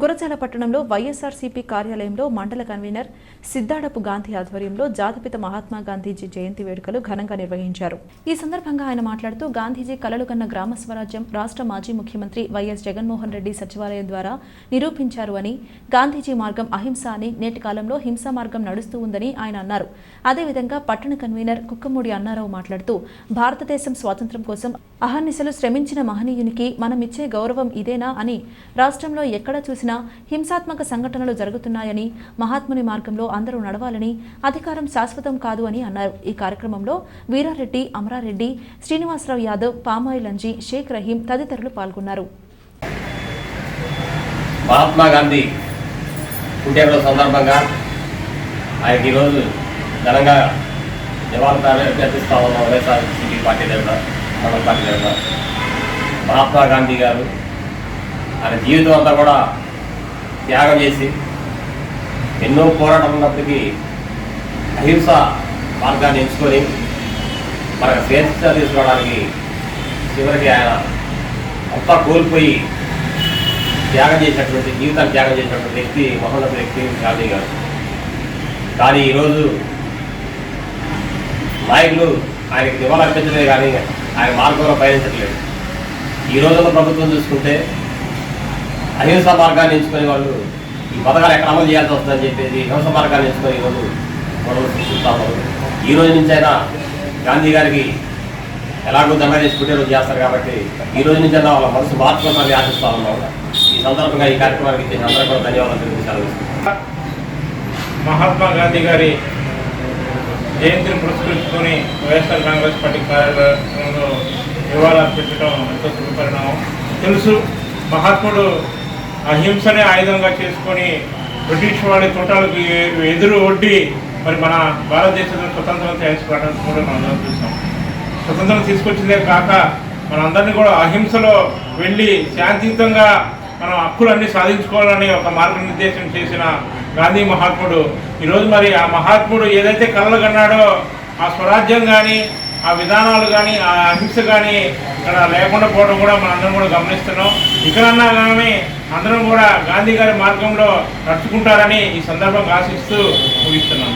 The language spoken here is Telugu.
గురజాల పట్టణంలో వైఎస్ఆర్సీపీ కార్యాలయంలో మండల కన్వీనర్ సిద్దాడపు గాంధీ ఆధ్వర్యంలో జాతిపిత మహాత్మా గాంధీజీ జయంతి వేడుకలు ఘనంగా నిర్వహించారు. ఈ సందర్భంగా ఆయన మాట్లాడుతూ గాంధీజీ కలలు కన్న గ్రామ స్వరాజ్యం రాష్ట్ర మాజీ ముఖ్యమంత్రి వైఎస్ జగన్మోహన్ రెడ్డి సచివాలయం ద్వారా నిరూపించారు అని గాంధీజీ మార్గం అహింస అని నేటి కాలంలో హింసా మార్గం నడుస్తూ ఉందని ఆయన అన్నారు. అదేవిధంగా పట్టణ కన్వీనర్ కుక్కమూడి అన్నారావు మాట్లాడుతూ భారతదేశం స్వాతంత్ర్యం కోసం అహర్నిశలు శ్రమించిన మహనీయునికి మనం ఇచ్చే గౌరవం ఇదేనా అని రాష్ట్రంలో ఎక్కడ చూసి చూసినా హింసాత్మక సంఘటనలు జరుగుతున్నాయని మహాత్ముని మార్గంలో అందరూ నడవాలని అధికారం శాశ్వతం కాదు అని అన్నారు. ఈ కార్యక్రమంలో వీరారెడ్డి అమరారెడ్డి శ్రీనివాసరావు యాదవ్ పామాయిల్ అంజీ షేక్ రహీం తదితరులు పాల్గొన్నారు. మహాత్మా గాంధీ పుట్టినరోజు సందర్భంగా ఆయనకి ఈరోజు ఘనంగా జవాబు అభ్యర్థిస్తా ఉన్నాం వైఎస్ఆర్ సిపి పార్టీ తరఫున మన పార్టీ తరఫున మహాత్మా గాంధీ గారు ఆయన జీవితం అంతా కూడా త్యాగం చేసి ఎన్నో పోరాటం ఉన్నప్పటికీ అహింస మార్గాన్ని ఎంచుకొని మనకు స్వేచ్ఛ తీసుకోవడానికి చివరికి ఆయన అంతా కోల్పోయి త్యాగం చేసినటువంటి జీవితాన్ని త్యాగం చేసినటువంటి వ్యక్తి మహోన్నత వ్యక్తి గాంధీ గారు. కానీ ఈరోజు నాయకులు ఆయనకి నివాళులు అర్పించలేదు కానీ ఆయన మార్గంలో పయనించట్లేదు. ఈ రోజుల్లో ప్రభుత్వం చూసుకుంటే అహింస మార్గాన్ని ఎంచుకునే వాళ్ళు ఈ పథకాలు ఎక్కడ అమలు చేయాల్సి వస్తుందని చెప్పేసి హింస మార్గాన్ని ఎంచుకొని ఈరోజు గొడవలు సృష్టిస్తా ఈ రోజు నుంచైనా గాంధీ గారికి ఎలాగో దండ చేసి పుట్టినరోజు చేస్తారు కాబట్టి ఈ రోజు నుంచైనా వాళ్ళ మనసు మార్చుకోవాలని ఆశిస్తా ఉన్నాం ఈ సందర్భంగా ఈ కార్యక్రమానికి ఇచ్చిన అందరూ కూడా ధన్యవాదాలు తెలియజేయాలి మహాత్మా గాంధీ గారి జయంతిని పురస్కరించుకొని వైఎస్ఆర్ కాంగ్రెస్ పార్టీ కార్యక్రమంలో నివాళులు అర్పించడం ఎంతో శుభపరిణామం. తెలుసు మహాత్ముడు అహింసనే ఆయుధంగా చేసుకొని బ్రిటిష్ వాడి తోటాలకు ఎదురు ఒడ్డి మరి మన భారతదేశంలో స్వతంత్రం చేసుకోవడానికి కూడా మనం అందరం చూసాం. స్వతంత్రం తీసుకొచ్చిందే కాక మనందరినీ కూడా అహింసలో వెళ్ళి శాంతియుతంగా మనం హక్కులన్నీ సాధించుకోవాలని ఒక మార్గనిర్దేశం చేసిన గాంధీ మహాత్ముడు. ఈరోజు మరి ఆ మహాత్ముడు ఏదైతే కలలు కన్నాడో ఆ స్వరాజ్యం కానీ ఆ విధానాలు కానీ ఆ అహింస కానీ ఇక్కడ లేకుండా పోవడం కూడా మనందరం కూడా గమనిస్తున్నాం. ఇక్కడన్నా కానీ అందరం కూడా గాంధీ గారి మార్గంలో నడుచుకుంటారని ఈ సందర్భంగా ఆశిస్తూ ముగిస్తున్నాం.